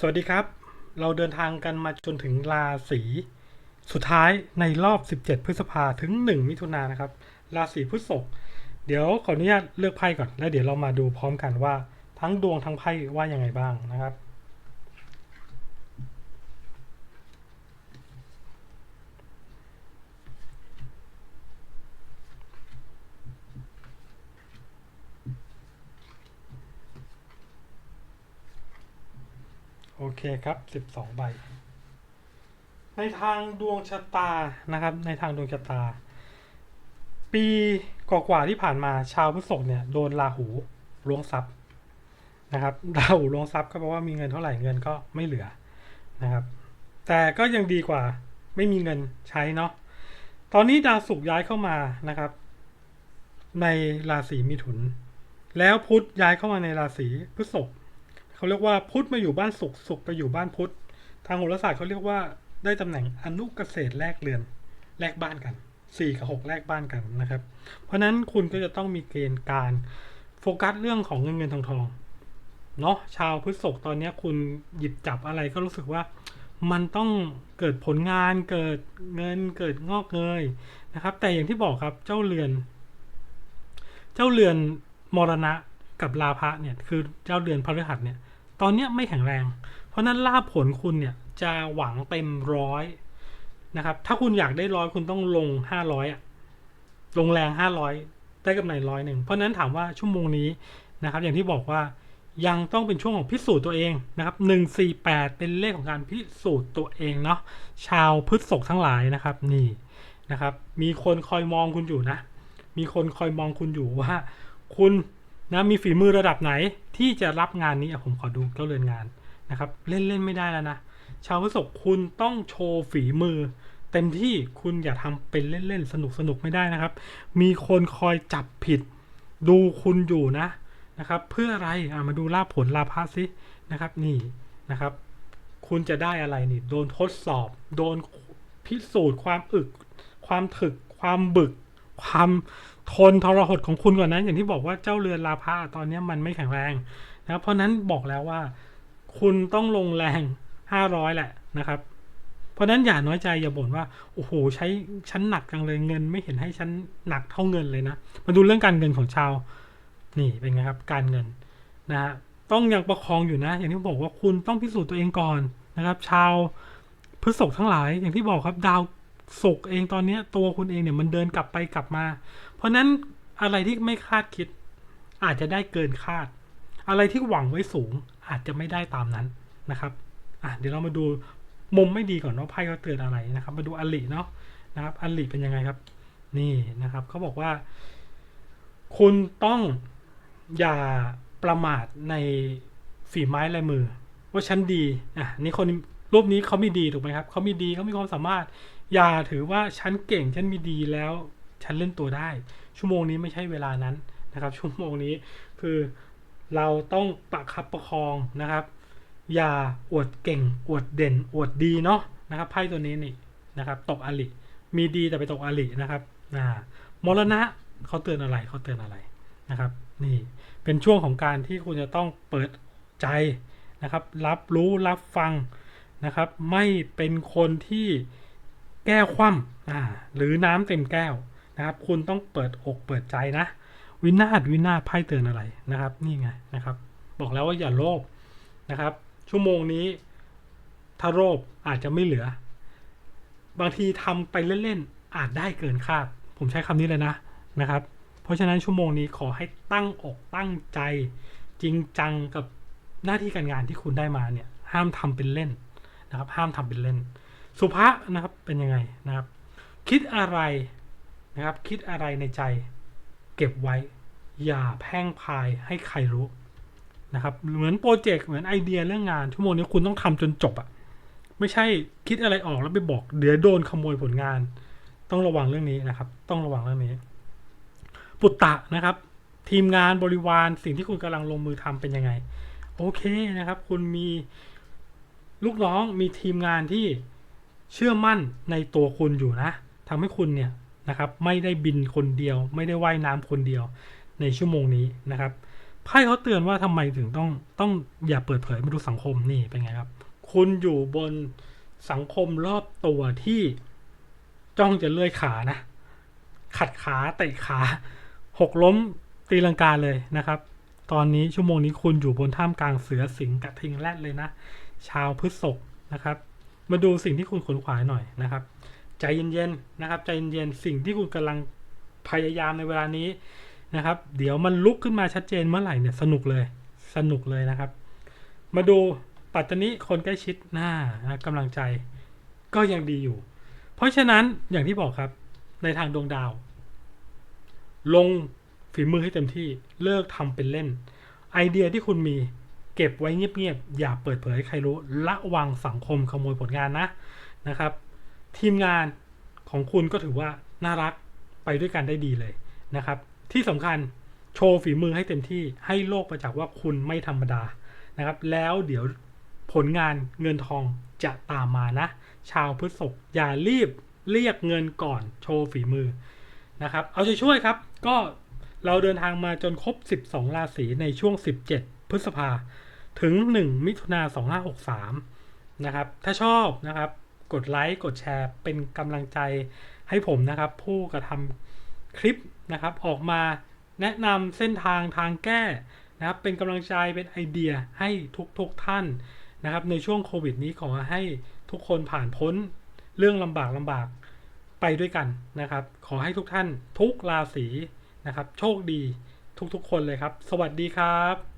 สวัสดีครับ เราเดินทางกันมาจนถึงราศีสุดท้ายในรอบ 17 พฤษภาถึง 1 มิถุนายนนะครับ ราศีพฤษภเดี๋ยวขออนุญาตเลือกไพ่ก่อน แล้วเดี๋ยวเรามาดูพร้อมกันว่าทั้งดวงทั้งไพ่ว่ายังไงบ้างนะครับ เคครับ12ใบ ในทางดวงชะตานะครับ ในทางดวงชะตา ปีกว่าๆที่ผ่านมาชาวพฤษภเนี่ยโดนราหูล้วงทรัพย์นะครับราหูล้วงทรัพย์ก็แปลว่ามีเงินเท่าไหร่เงินก็ไม่เหลือนะครับ แต่ก็ยังดีกว่าไม่มีเงินใช้เนาะตอนนี้ดาวศุกร์ย้ายเข้ามานะครับ ในราศีมิถุน แล้วพุธย้ายเข้ามาในราศีพฤษภ เขาเรียกว่าพุทธมาอยู่บ้านศุกร์ศุกร์ไปอยู่บ้านพุทธทางโหราศาสตร์เขาเรียกว่าได้ตำแหน่งอนุเกษตรแลกเรือนแลกบ้านกันสี่กับหกแลกบ้านกันนะครับ เพราะฉะนั้นคุณก็จะต้องมีเกณฑ์การโฟกัสเรื่องของเงินเงินทองทองเนาะชาวพฤษภตอนนี้คุณหยิบจับอะไรก็รู้สึกว่ามันต้องเกิดผลงานเกิดเงินเกิดงอกเงยนะครับ แต่อย่างที่บอกครับเจ้าเรือน เจ้าเรือนมรณะกับลาภะเนี่ยคือเจ้าเรือนพฤหัสเนี่ย ตอนนี้ไม่แข็งแรง เพราะนั้นลาภผลคุณเนี่ยจะหวังเต็มร้อยนะครับ ถ้าคุณอยากได้ร้อยคุณต้องลงห้าร้อยอะลงแรงห้าร้อยได้กำไรร้อยหนึ่งเพราะนั้นถามว่าชั่วโมงนี้นะครับ อย่างที่บอกว่ายังต้องเป็นช่วงของพิสูจน์ตัวเองนะครับหนึ่งสี่แปดเป็นเลขของการพิสูจน์ตัวเองเนาะ ชาวพฤษภทั้งหลายนะครับ นี่นะครับ มีคนคอยมองคุณอยู่นะ มีคนคอยมองคุณอยู่ว่า คุณ นะมีฝีมือระดับไหนที่จะรับงานนี้อะผมขอดูเจ้าเรือนงานนะครับ เล่นเล่นไม่ได้แล้วนะ ชาวพฤษภคุณต้องโชว์ฝีมือ เต็มที่คุณอย่าทำเป็นเล่นๆสนุกสนุกไม่ได้นะครับ มีคนคอยจับผิด ดูคุณอยู่นะนะครับ เพื่ออะไรอะมาดูลาผลลาภะสินะครับ นี่นะครับ คุณจะได้อะไรนี่ โดนทดสอบ โดนพิสูจน์ความอึก ความถึก ความบึก ความทนทรหดของคุณก่อนนั้น อย่างที่บอกว่าเจ้าเรือนลาภะตอนนี้มันไม่แข็งแรงนะครับเพราะนั้นบอกแล้วว่า คุณต้องลงแรงห้าร้อยแหละนะครับ เพราะนั้นอย่าน้อยใจอย่าบ่นว่าโอ้โหใช้ชั้นหนักจังเลยเงิน ไม่เห็นให้ชั้นหนักเท่าเงินเลยนะมาดูเรื่องการเงินของชาว นี่เป็นไงครับ การเงินนะฮะต้องยังประคองอยู่นะ อย่างที่บอกว่าคุณต้องพิสูจน์ตัวเองก่อนนะครับ ชาวพฤษภทั้งหลายอย่างที่บอกครับดาว ศุกเองตอนนี้ตัวคุณเองเนี่ยมันเดินกลับไปกลับมา เพราะนั้นอะไรที่ไม่คาดคิด อาจจะได้เกินคาด อะไรที่หวังไว้สูงอาจจะไม่ได้ตามนั้นนะครับอะเดี๋ยวเรามาดูมุมไม่ดีก่อนว่าไพ่เขาเตือนอะไรนะครับ มาดูอลิเนาะนะครับอลิเป็นยังไงครับ นี่นะครับเขาบอกว่า คุณต้องอย่าประมาทในฝีไม้ลายมือ ว่าฉันดีอะนี่คนรูปนี้เขามีดีถูกไหมครับเขามีดีเขามีความสามารถ อย่าถือว่าฉันเก่งฉันมีดีแล้ว ฉันเล่นตัวได้ ชั่วโมงนี้ไม่ใช่เวลานั้นนะครับ ชั่วโมงนี้คือเราต้องประคับประคองนะครับ อย่าอวดเก่ง อวดเด่น อวดดีเนาะนะครับไพ่ตัวนี้นี่นะครับ ตกอลิมีดีแต่ไปตกอลินะครับอ่ามรณะเขาเตือนอะไรเขาเตือนอะไรนะครับ นี่เป็นช่วงของการที่คุณจะต้องเปิดใจนะครับ รับรู้รับฟังนะครับ ไม่เป็นคนที่ แก้วคว่ำหรือน้ำเต็มแก้วนะครับ คุณต้องเปิดอกเปิดใจนะ วินาศวินาศไพ่เตือนอะไรนะครับ นี่ไงนะครับ บอกแล้วว่าอย่าโลภนะครับ ชั่วโมงนี้ถ้าโลภอาจจะไม่เหลือ บางทีทำไปเล่นๆอาจได้เกินคาด ผมใช้คำนี้เลยนะนะครับ เพราะฉะนั้นชั่วโมงนี้ขอให้ตั้งอกตั้งใจ จริงจังกับหน้าที่การงานที่คุณได้มาเนี่ย ห้ามทำเป็นเล่นนะครับ ห้ามทำเป็นเล่น สุภาษนะครับเป็นยังไงนะครับ คิดอะไรนะครับ คิดอะไรในใจ เก็บไว้ อย่าแพ่งพายให้ใครรู้นะครับ เหมือนโปรเจกต์เหมือนไอเดียเรื่องงานชั่วโมงนี้คุณต้องทำจนจบอะไม่ใช่คิดอะไรออกแล้วไปบอก เดี๋ยวโดนขโมยผลงาน ต้องระวังเรื่องนี้นะครับ ต้องระวังเรื่องนี้ ปุตตะนะครับ ทีมงานบริวารสิ่งที่คุณกำลังลงมือทำเป็นยังไง โอเคนะครับ คุณมีลูกน้องมีทีมงานที่ เชื่อมั่นในตัวคุณอยู่นะทำให้คุณเนี่ยนะครับไม่ได้บินคนเดียว ไม่ได้ว่ายน้ำคนเดียวในชั่วโมงนี้นะครับไพ่เขาเตือนว่าทำไมถึงต้องต้องอย่าเปิดเผยมาดูสังคมนี่เป็นไงครับ คุณอยู่บนสังคมรอบตัวที่จ้องจะเลื่อยขานะ ขัดขาเตะขา หกล้มตีลังกาเลยนะครับ ตอนนี้ชั่วโมงนี้คุณอยู่บนท่ามกลางเสือสิงกระทิงแรดเลยนะ ชาวพฤษภนะครับ มาดูสิ่งที่คุณขนขวายหน่อยนะครับ ใจเย็นๆนะครับ ใจเย็นๆสิ่งที่คุณกำลังพยายามในเวลานี้นะครับ เดี๋ยวมันลุกขึ้นมาชัดเจนเมื่อไหร่เนี่ยสนุกเลย สนุกเลยนะครับ มาดูปัตตานีคนใกล้ชิดหน้านะกำลังใจก็ยังดีอยู่ เพราะฉะนั้นอย่างที่บอกครับในทางดวงดาว ลงฝีมือให้เต็มที่เลิกทำเป็นเล่น ไอเดียที่คุณมี เก็บไว้เงียบๆอย่าเปิดเผยให้ใครรู้ระวังสังคมขโมยผลงานนะนะครับ ทีมงานของคุณก็ถือว่าน่ารักไปด้วยกันได้ดีเลยนะครับ ที่สำคัญโชว์ฝีมือให้เต็มที่ให้โลกประจักษ์ว่าคุณไม่ธรรมดานะครับ แล้วเดี๋ยวผลงานเงินทองจะตามมานะ ชาวพฤษภอย่ารีบเรียกเงินก่อนโชว์ฝีมือนะครับ เอาใจช่วยครับ ก็เราเดินทางมาจนครบ 12 ราศีในช่วง 17 พฤษภา ถึง 1 มิถุนา2563 นะครับ ถ้าชอบนะครับ กดไลค์ กดแชร์ เป็นกำลังใจให้ผมนะครับ ผู้กระทำคลิปนะครับ ออกมาแนะนำเส้นทางทางแก้นะครับ เป็นกำลังใจ เป็นไอเดียให้ทุกๆทท่านนะครับ ในช่วงโควิดนี้ขอให้ทุกคนผ่านพ้นเรื่องลำบากลำบากไปด้วยกันนะครับ ขอให้ทุกท่านทุกราศีนะครับ โชคดีทุกๆ คนเลยครับ สวัสดีครับ